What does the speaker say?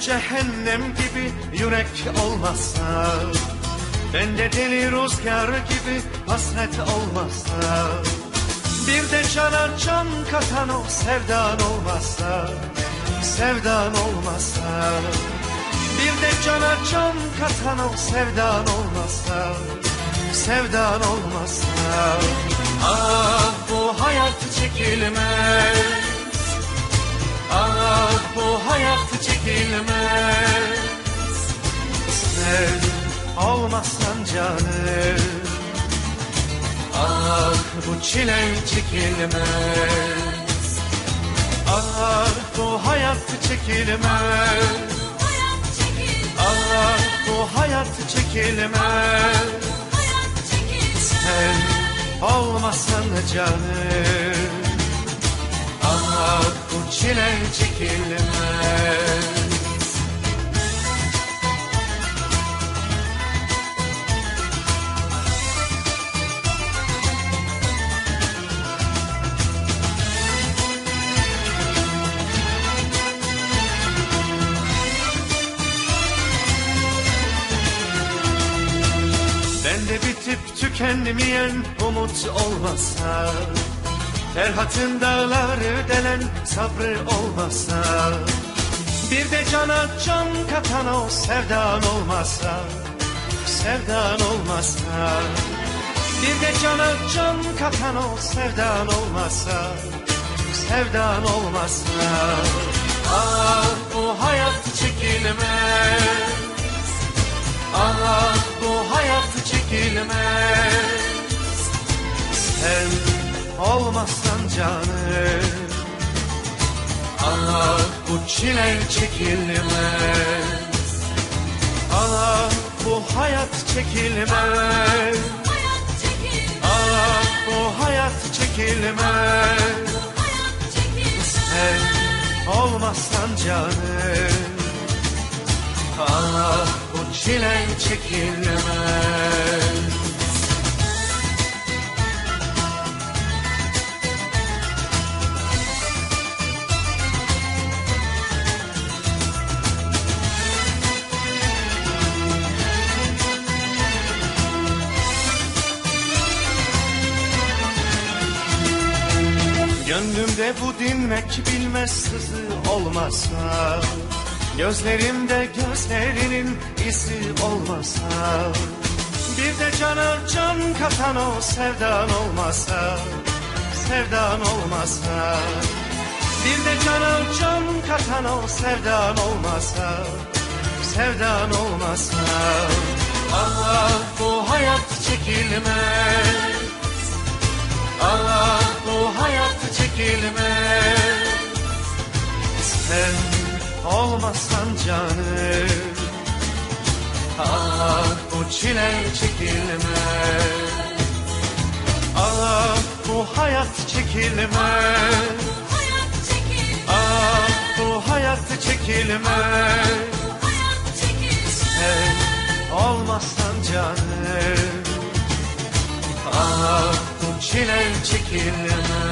cehennem gibi yürek olmazsa Ben de deli rüzgar gibi hasret olmazsa Bir de cana can katan o sevdan olmazsa Sevdan olmazsa Bir de cana can katan o sevdan olmazsa Sevdan olmazsa. Ah bu hayat çekilmez. Ah bu hayat çekilmez Sen olmazsan canım. Ah bu çile çekilmez. Ah bu hayat çekilmez. Hayat çekilmez, Ah bu hayat çekilmez. Sen olmasan canım. Ah bu çile çekilmez Bende bitip tükenmeyen umut olmasa Ferhat'ın dağları delen sabrı olmasa Bir de cana can katan o sevdan olmasa Sevdan olmasa. Bir de cana can katan o sevdan olmasa Sevdan olmasa. Ah bu hayat çekilmez çekilmez. Sen olmazsan canım. Ah bu çile çekilmez. Ah bu hayat çekilmez. Hayat çekilmez, Ah bu hayat çekilmez. Sen olmazsan canım. Ah bu çile çekilmez. Gönlümde bu dinmek bilmez sızı olmasa Gözlerimde gözlerinin izi olmasa Bir de cana can katan o sevdan olmasa Sevdan olmasa. Bir de cana can katan o sevdan olmasa Sevdan olmasa. Ah bu hayat çekilmez. Ah bu hayat çekilmez. Sen olmasan canım. Ah bu çile çekilmez. Ah bu hayat çekilmez. Ah bu hayat çekilmez. Hayat çekilmez. Sen olmasan canım. Ah bu çile çekilmez